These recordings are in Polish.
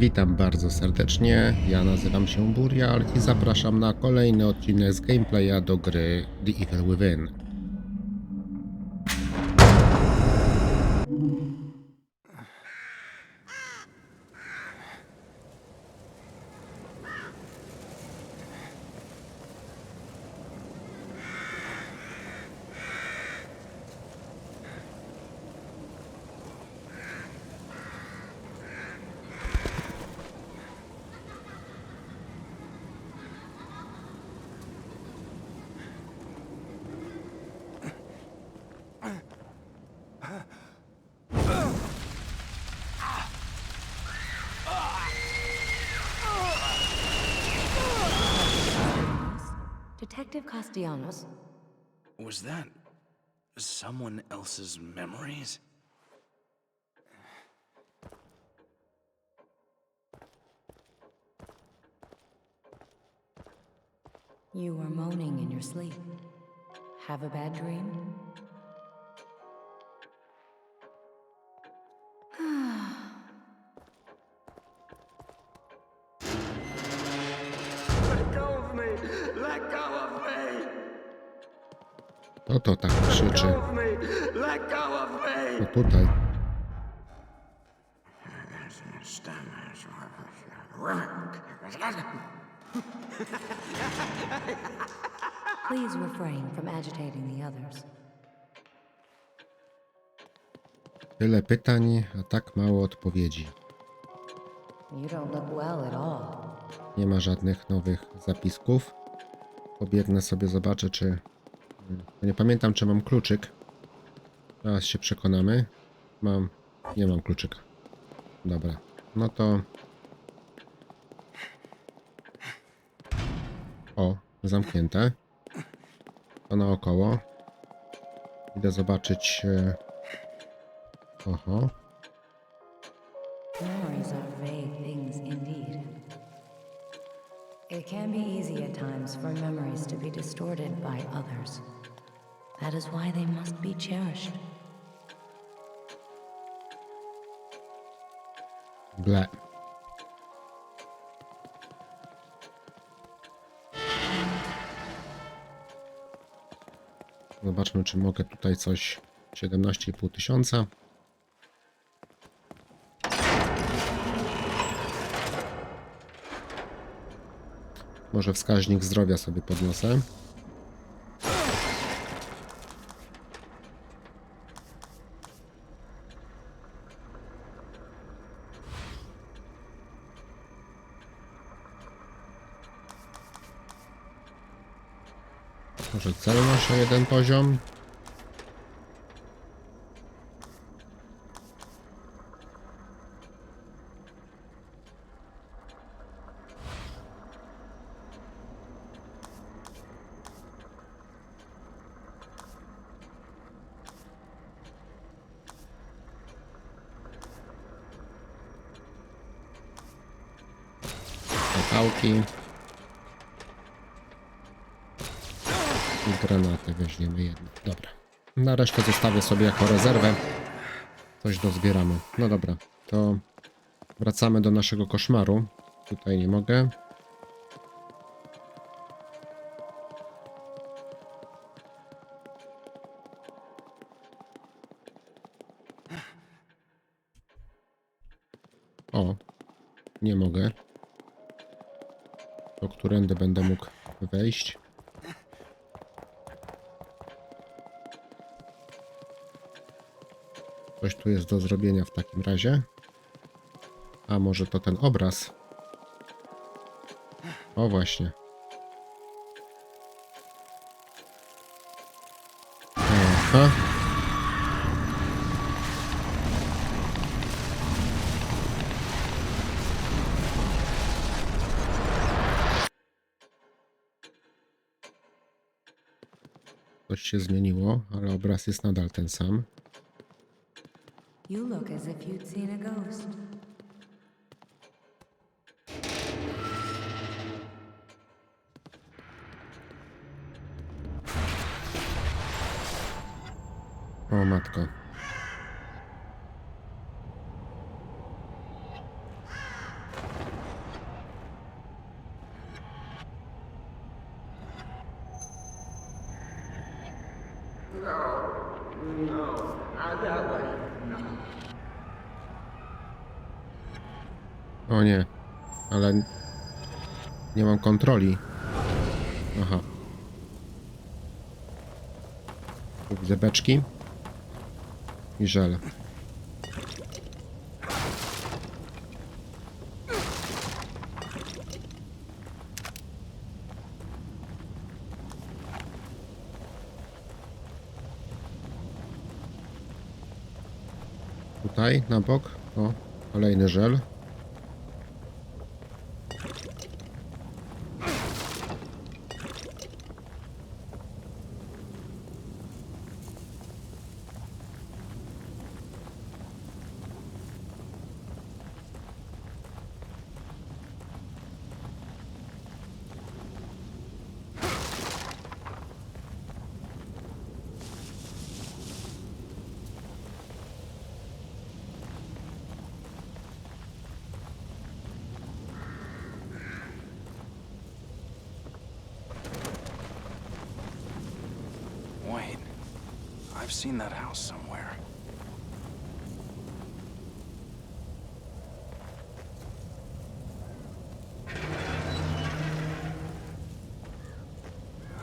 Witam bardzo serdecznie, ja nazywam się Burial i zapraszam na kolejny odcinek z gameplaya do gry The Evil Within. Detective Castellanos, Was that someone else's memories? you were moaning in your sleep. Have a bad dream? No to tak krzyczy. No tutaj. Please refrain from agitating the others. Tyle pytań, a tak mało odpowiedzi. Nie ma żadnych nowych zapisków. Pobiegnę sobie, zobaczę czy... Nie pamiętam czy mam kluczyk. Teraz się przekonamy. Mam... Nie mam kluczyka. Dobra. No to... O, zamknięte. To naokoło. Idę zobaczyć... e, Oho. Memories are vague things indeed. It can be easy at times for memories to be distorted by others. That is why they must be cherished. Zobaczmy, czy mogę tutaj coś. 17,5 tysiąca. Może wskaźnik zdrowia sobie podniosę. O jeden poziom. Pałki. I granaty weźmiemy jedno. Dobra. Na resztę zostawię sobie jako rezerwę. Coś dozbieramy. No dobra, to wracamy do naszego koszmaru. Tutaj nie mogę. O, nie mogę. To którędy będę mógł wejść? Coś tu jest do zrobienia w takim razie. A może to ten obraz? O właśnie. Aha. Coś się zmieniło, ale obraz jest nadal ten sam. You look as if you'd seen a ghost. O matko. Nie mam kontroli. Aha. Tu widzę beczki i żel. Tutaj na bok. O, kolejny żel. I've seen that house somewhere.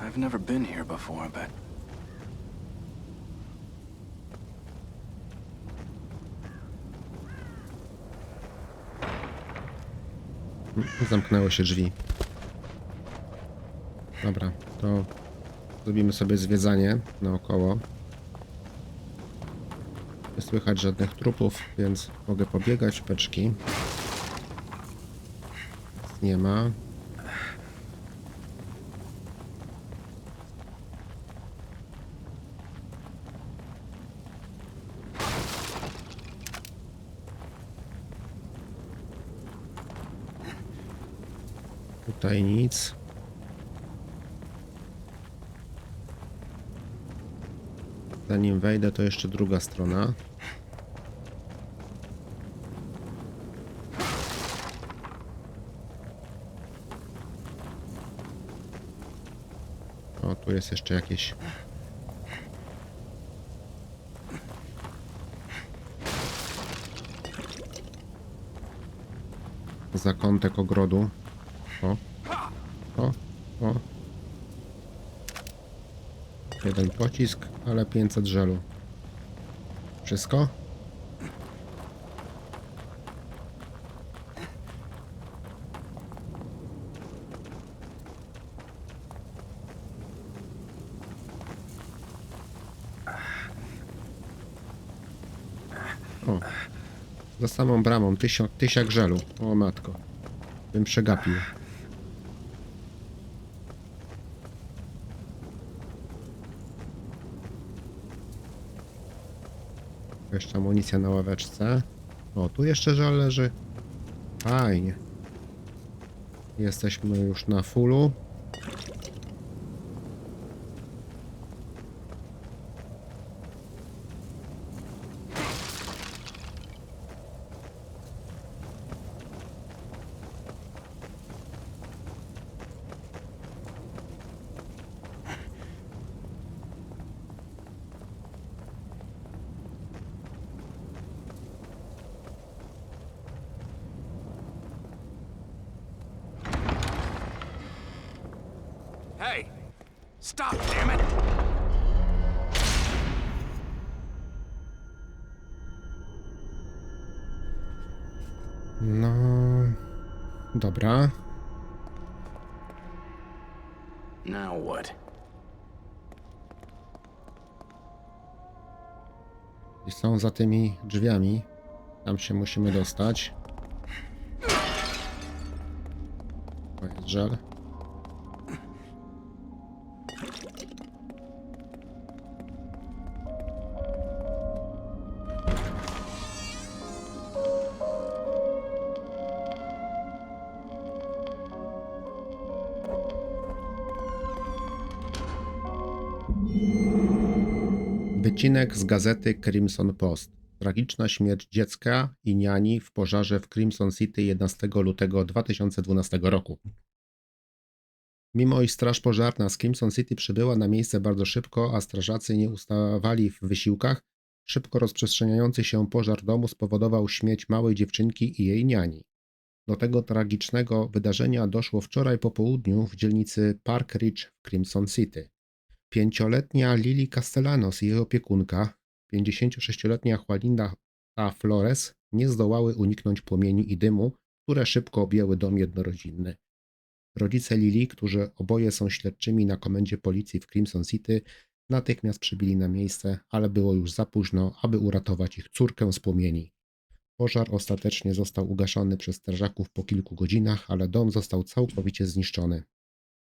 I've never been here before, but Zamknęły się drzwi. Dobra, to zrobimy sobie zwiedzanie naokoło. Słychać żadnych trupów, więc mogę pobiegać. Nic Nie ma. Tutaj nic. Zanim wejdę, to jeszcze druga strona. O, tu jest jeszcze jakieś. Zakątek ogrodu. O, o, o. Jeden pocisk, ale 500 żelu. Wszystko? O, za samą bramą tysio, tysiak żelu. O matko, bym przegapił. Jeszcze amunicja na ławeczce. O, tu jeszcze żal leży. Fajnie. Jesteśmy już na fullu. Dobra. Now what? I są za tymi drzwiami. Tam się musimy dostać. To jest żel. Wycinek z gazety Crimson Post. Tragiczna śmierć dziecka i niani w pożarze w Crimson City 11 lutego 2012 roku. Mimo iż straż pożarna z Crimson City przybyła na miejsce bardzo szybko, a strażacy nie ustawali w wysiłkach, szybko rozprzestrzeniający się pożar domu spowodował śmierć małej dziewczynki i jej niani. Do tego tragicznego wydarzenia doszło wczoraj po południu w dzielnicy Park Ridge w Crimson City. Pięcioletnia Lily Castellanos i jej opiekunka, 56-letnia Juaninda A. Flores, nie zdołały uniknąć płomieni i dymu, które szybko objęły dom jednorodzinny. Rodzice Lili, którzy oboje są śledczymi na komendzie policji w Crimson City, natychmiast przybili na miejsce, ale było już za późno, aby uratować ich córkę z płomieni. Pożar ostatecznie został ugaszony przez strażaków po kilku godzinach, ale dom został całkowicie zniszczony.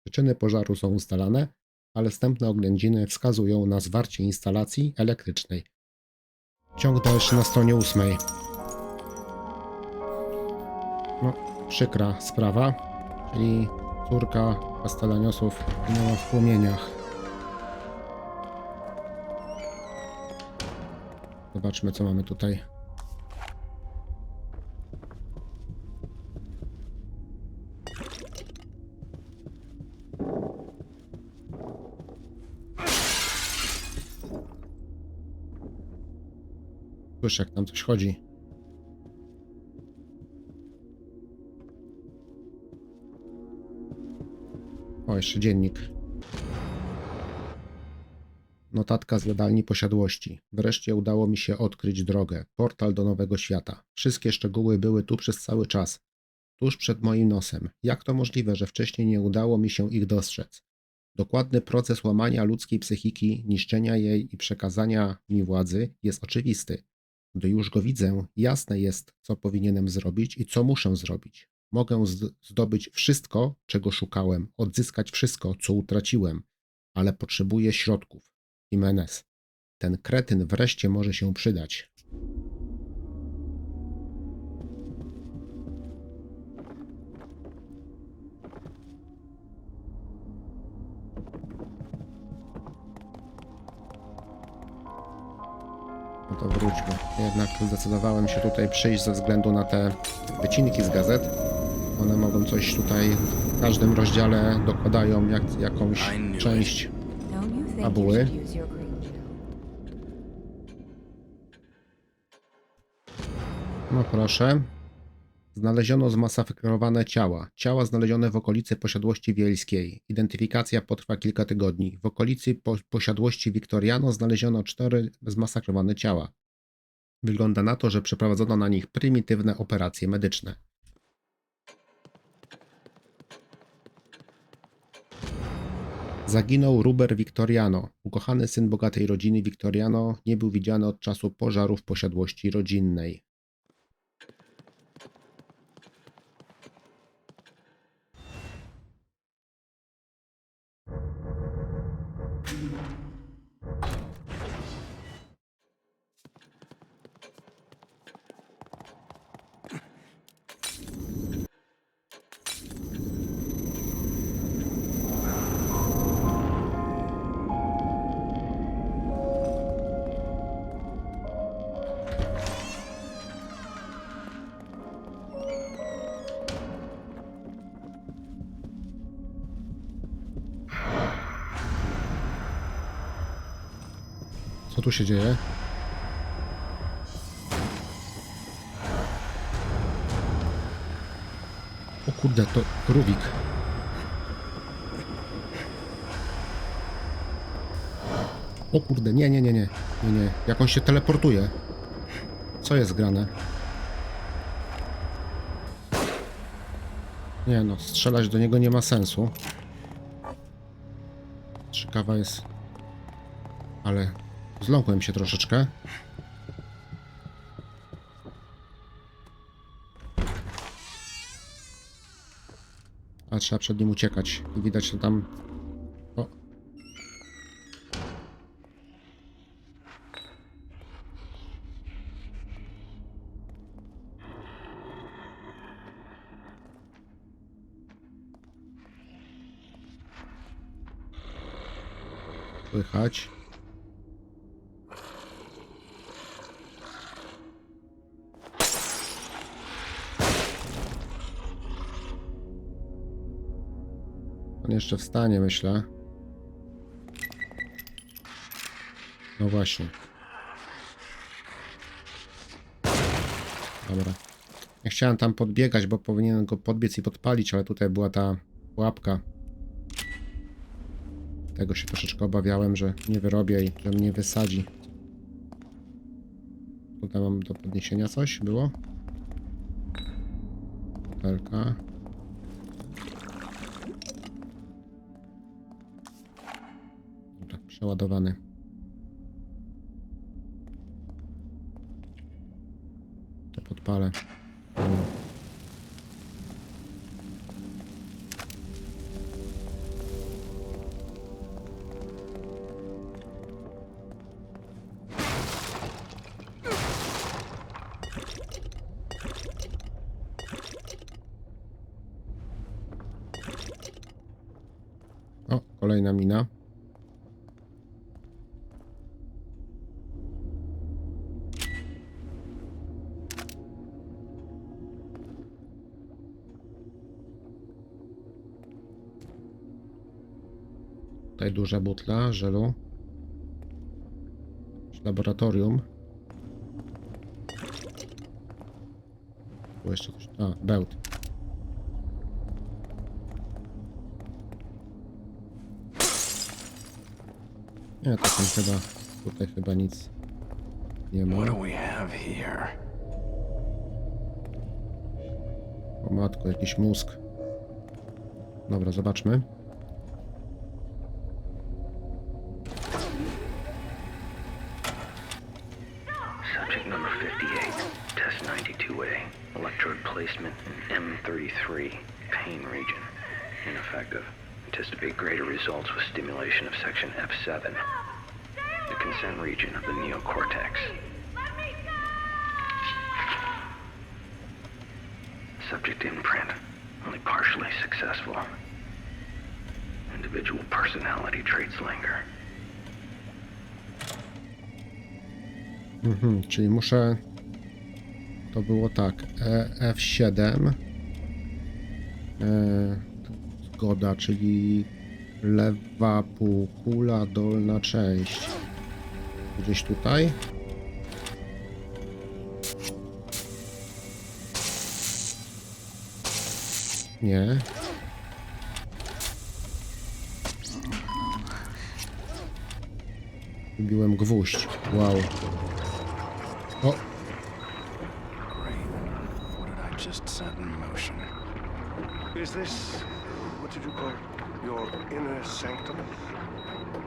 Przyczyny pożaru są ustalane, ale wstępne oględziny wskazują na zwarcie instalacji elektrycznej. Ciąg dalszy na stronie ósmej. No, przykra sprawa, czyli córka Castellaniosów ginęła w płomieniach. Zobaczmy, co mamy tutaj. Słyszę, jak tam coś chodzi. O, jeszcze dziennik. Notatka z jadalni posiadłości. Wreszcie udało mi się odkryć drogę. Portal do nowego świata. Wszystkie szczegóły były tu przez cały czas. Tuż przed moim nosem. Jak to możliwe, że wcześniej nie udało mi się ich dostrzec? Dokładny proces łamania ludzkiej psychiki, niszczenia jej i przekazania mi władzy jest oczywisty. Gdy już go widzę, jasne jest, co powinienem zrobić i co muszę zrobić. Mogę zdobyć wszystko, czego szukałem, odzyskać wszystko, co utraciłem, ale potrzebuję środków. Jimenez. Ten kretyn wreszcie może się przydać. To wróćmy. Jednak zdecydowałem się tutaj przyjść ze względu na te wycinki z gazet. One mogą coś tutaj w każdym rozdziale dokładają jak, jakąś część. Fabuły. No proszę. Znaleziono zmasakrowane ciała. Ciała znalezione w okolicy posiadłości wiejskiej. Identyfikacja potrwa kilka tygodni. W okolicy po posiadłości Victoriano znaleziono cztery zmasakrowane ciała. Wygląda na to, że przeprowadzono na nich prymitywne operacje medyczne. Zaginął Ruber Victoriano. Ukochany syn bogatej rodziny Victoriano nie był widziany od czasu pożaru w posiadłości rodzinnej. Tu się dzieje? O kurde, to Rubik. O kurde, nie, nie, nie, nie, nie, nie. Jak on się teleportuje. Co jest grane? Nie no, strzelać do niego nie ma sensu. Ciekawa jest... Ale zląkłem się troszeczkę. A trzeba przed nim uciekać. I widać to tam. O. Słychać. Jeszcze wstanie, myślę. No właśnie. Dobra. Ja chciałem tam podbiegać, bo powinienem go podbiec i podpalić, ale tutaj była ta pułapka. Tego się troszeczkę obawiałem, że nie wyrobię i że mnie wysadzi. Tutaj mam do podniesienia coś, było? Butelka. Przeładowany. To podpalę. Tutaj duża butla żelu. Laboratorium. Było jeszcze coś. A, bełt. Nie, to tam chyba. Tutaj chyba nic nie ma. O matko, jakiś mózg. Dobra, zobaczmy. Anticipate greater results with stimulation of section F7, the consent region of the neocortex. Subject imprint, only partially successful. Individual personality traits linger. Mhm, czyli muszę. To było tak. E, F7. E, zgoda, czyli lewa półkula, dolna część. Gdzieś tutaj. Nie. Wbiłem gwóźdź. Wow. O. What did I just set in motion? Is this, what did you call it? Your inner sanctum?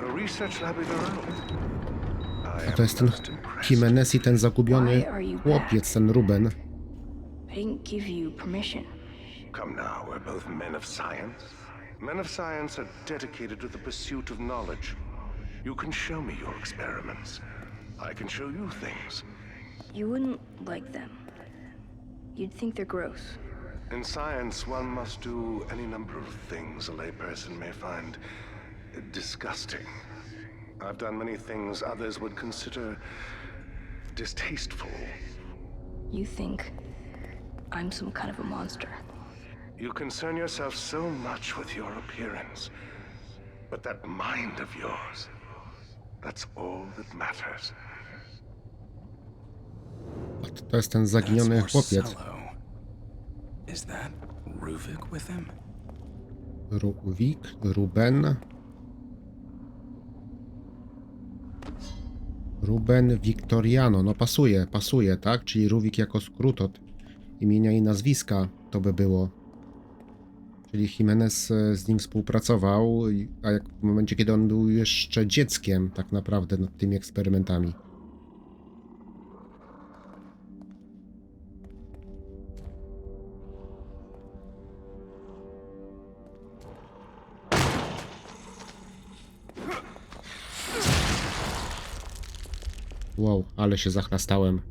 A research lab of your own? I a to jest ten most impressed. Jimenez i ten zagubiony Why are you chłopiec, ten Ruben. I didn't give you permission. Come now, we're both men of science. Men of science are dedicated to the pursuit of knowledge. You can show me your experiments. I can show you things. You wouldn't like them. You'd think they're gross. In science, one must do any number of things a layperson may find disgusting. I've done many things others would consider distasteful. You think I'm some kind of a monster. You concern yourself so much with your appearance. But that mind of yours, that's all that matters. A to, to jest ten zaginiony chłopiec. Is that Ruvik with him? Ruwik, Ruben. Ruben Victoriano. No pasuje, pasuje, tak? Czyli Ruwik jako skrót od imienia i nazwiska to by było. Czyli Jimenez e, z nim współpracował, a jak w momencie, kiedy on był jeszcze dzieckiem, tak naprawdę nad tymi eksperymentami. Wow, ale się zachlastałem.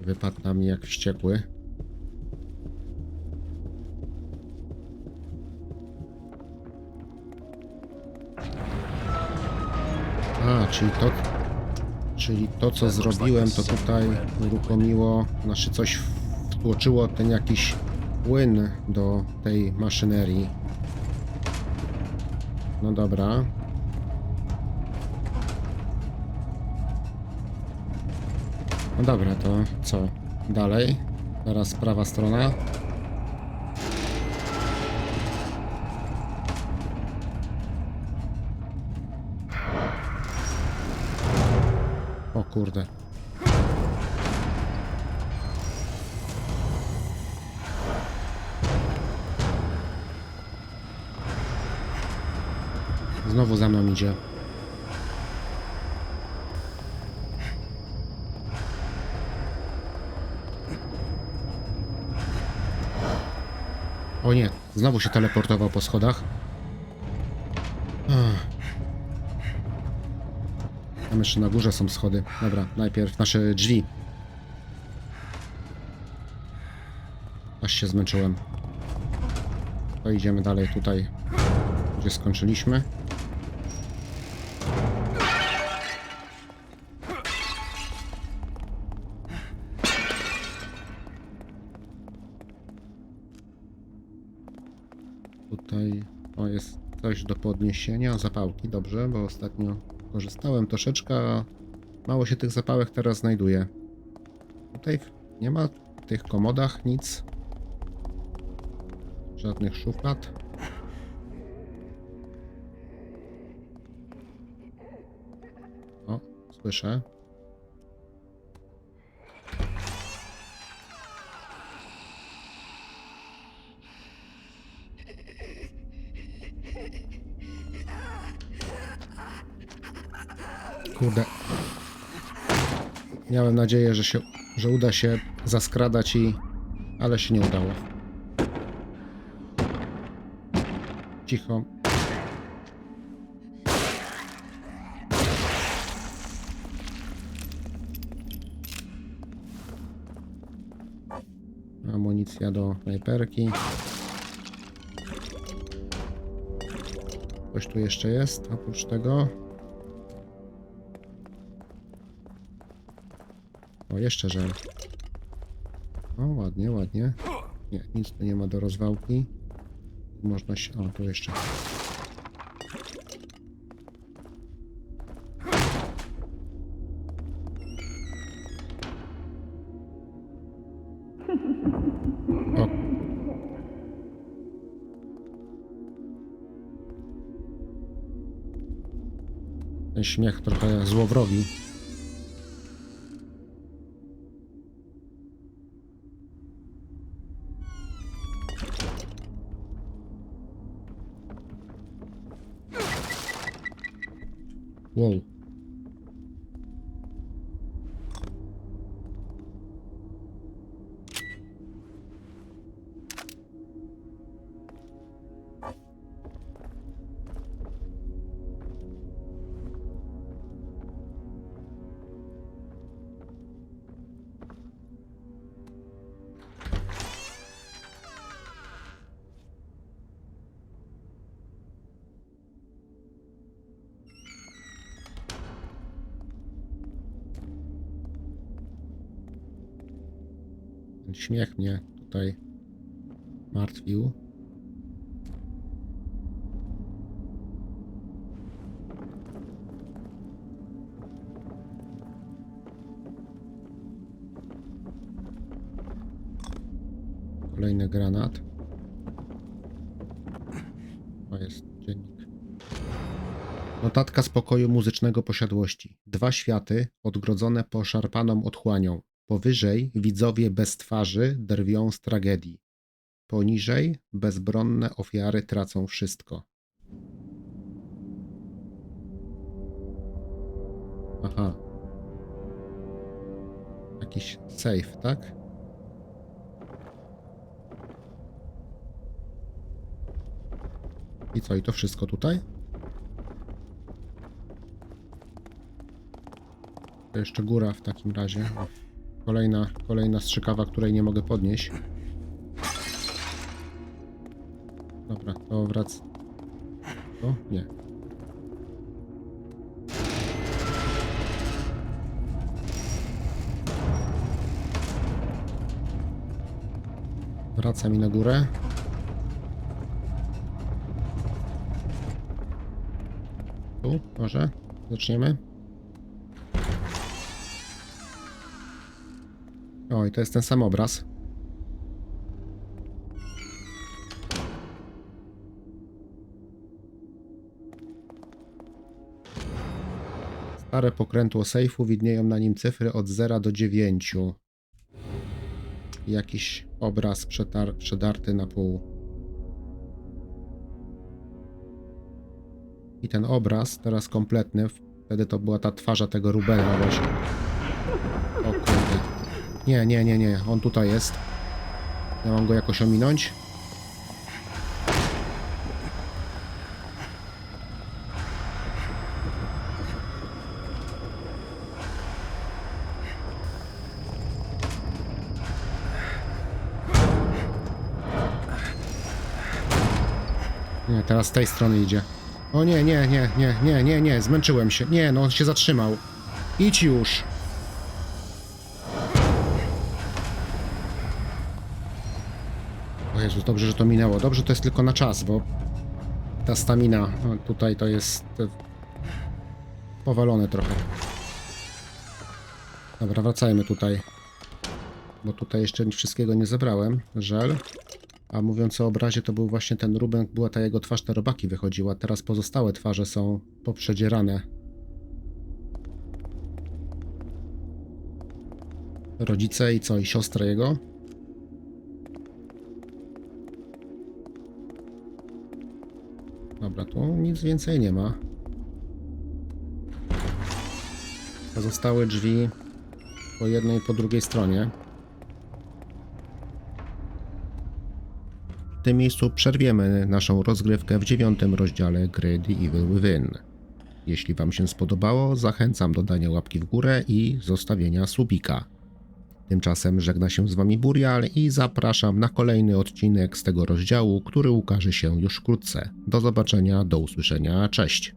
Wypadł na mnie jak wściekły. A, czyli to... Czyli to, co zrobiłem, to tutaj uruchomiło, znaczy coś wtłoczyło ten jakiś płyn do tej maszynerii. No dobra. No dobra, to co? Dalej. Teraz prawa strona. O kurde. Znowu za mną idzie. O nie, znowu się teleportował po schodach. Ach. Tam jeszcze na górze są schody. Dobra, najpierw nasze drzwi. Aż się zmęczyłem. To idziemy dalej tutaj, gdzie skończyliśmy. Coś do podniesienia. Zapałki, dobrze, bo ostatnio korzystałem troszeczkę, mało się tych zapałek teraz znajduje. Tutaj nie ma w tych komodach nic. Żadnych szuflad. O, słyszę. Kurde. Miałem nadzieję, że się, że uda się zaskradać i... Ale się nie udało. Cicho. Amunicja do snajperki. Coś tu jeszcze jest oprócz tego. Jeszcze żel. O, ładnie, ładnie. Nie, nic tu nie ma do rozwałki. Można się... O, tu jeszcze. Śmiech trochę złowrogi. Wow. Śmiech mnie tutaj martwił. Kolejny granat. To jest dziennik. Notatka z pokoju muzycznego posiadłości. Dwa światy odgrodzone poszarpaną otchłanią. Powyżej widzowie bez twarzy drwią z tragedii. Poniżej bezbronne ofiary tracą wszystko. Aha. Jakiś safe, tak? I co, i to wszystko tutaj? To jeszcze góra w takim razie. Kolejna, kolejna strzykawa, której nie mogę podnieść. Dobra, to wrac. To? Nie. Wraca mi na górę. Tu, może? Zaczniemy. O, i to jest ten sam obraz. Stare pokrętło sejfu, widnieją na nim cyfry od 0 do 9. Jakiś obraz przedarty na pół. I ten obraz, teraz kompletny, wtedy to była ta twarza tego Rubena właśnie. Nie, nie, nie, nie, on tutaj jest. Ja mam go jakoś ominąć. Nie, teraz z tej strony idzie. O nie, nie, nie, nie, nie, nie, nie, zmęczyłem się. Nie, no on się zatrzymał. Idź już. O Jezu, dobrze, że to minęło. Dobrze, to jest tylko na czas, bo ta stamina o, tutaj to jest e, powalone trochę. Dobra, wracajmy tutaj. Bo tutaj jeszcze wszystkiego nie zebrałem. Żel. A mówiąc o obrazie, to był właśnie ten Ruben, była ta jego twarz, te robaki wychodziła. Teraz pozostałe twarze są poprzedzierane. Rodzice i co? I siostra jego? Dobra, tu nic więcej nie ma. Pozostałe drzwi po jednej i po drugiej stronie. W tym miejscu przerwiemy naszą rozgrywkę w dziewiątym rozdziale gry The Evil Within. Jeśli Wam się spodobało, zachęcam do dania łapki w górę i zostawienia subika. Tymczasem żegna się z Wami Burial i zapraszam na kolejny odcinek z tego rozdziału, który ukaże się już wkrótce. Do zobaczenia, do usłyszenia, cześć.